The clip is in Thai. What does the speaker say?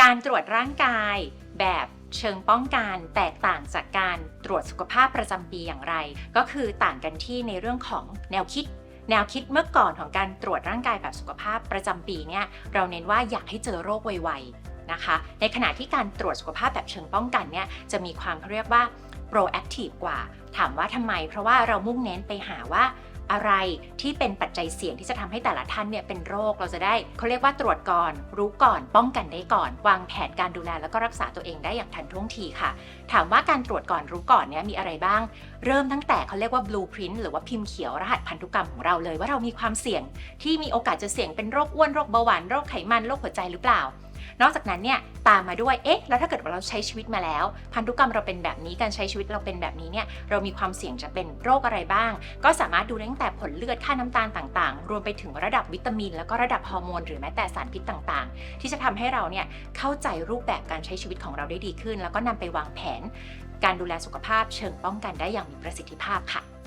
การตรวจร่างกาย แบบเชิงป้องกันแตกต่างจากการตรวจสุขภาพประจำปีอย่างไร ก็คือต่างกันที่ในเรื่องของแนวคิด แนวคิดเมื่อก่อนของการตรวจร่างกายแบบสุขภาพประจำปีเนี่ยเราเน้นว่าอยากให้เจอโรคไวๆนะคะ ในขณะที่การตรวจสุขภาพแบบเชิงป้องกันเนี่ยจะมีความเขาเรียกว่า proactive กว่า ถามว่าทำไม เพราะว่าเรามุ่งเน้นไปหาว่า อะไรที่เป็นปัจจัยเสี่ยงที่จะทำให้แต่ละท่านเนี่ยเป็นโรคเราจะได้เขาเรียกว่าตรวจก่อน รู้ก่อน ป้องกันได้ก่อน วางแผนการดูแลแล้วก็รักษาตัวเองได้อย่างทันท่วงทีค่ะ ถามว่าการตรวจก่อนรู้ก่อนเนี่ยมีอะไรบ้าง เริ่มตั้งแต่เขาเรียกว่า blueprint หรือว่าพิมพ์เขียวรหัสพันธุกรรมของเราเลยว่าเรามีความเสี่ยง ที่มีโอกาสจะเสี่ยงเป็นโรคอ้วนโรคเบาหวานโรคไขมันโรคหัวใจหรือเปล่า นอกจากนั้นเนี่ยตามมาด้วย เอ๊ะ แล้วถ้าเกิดว่าเราใช้ชีวิตมาแล้ว พันธุกรรมเราเป็นแบบนี้ การใช้ชีวิตเราเป็นแบบนี้เนี่ย เรามีความเสี่ยงจะเป็นโรคอะไรบ้าง ก็สามารถดูได้ตั้งแต่ผลเลือด ค่าน้ำตาลต่างๆ รวมไปถึงระดับวิตามิน แล้วก็ระดับฮอร์โมน หรือแม้แต่สารพิษต่างๆ ที่จะทำให้เราเนี่ยเข้าใจรูปแบบการใช้ชีวิตของเราได้ดีขึ้น แล้วก็นำไปวางแผน การดูแลสุขภาพเชิงป้องกันได้อย่างมีประสิทธิภาพค่ะ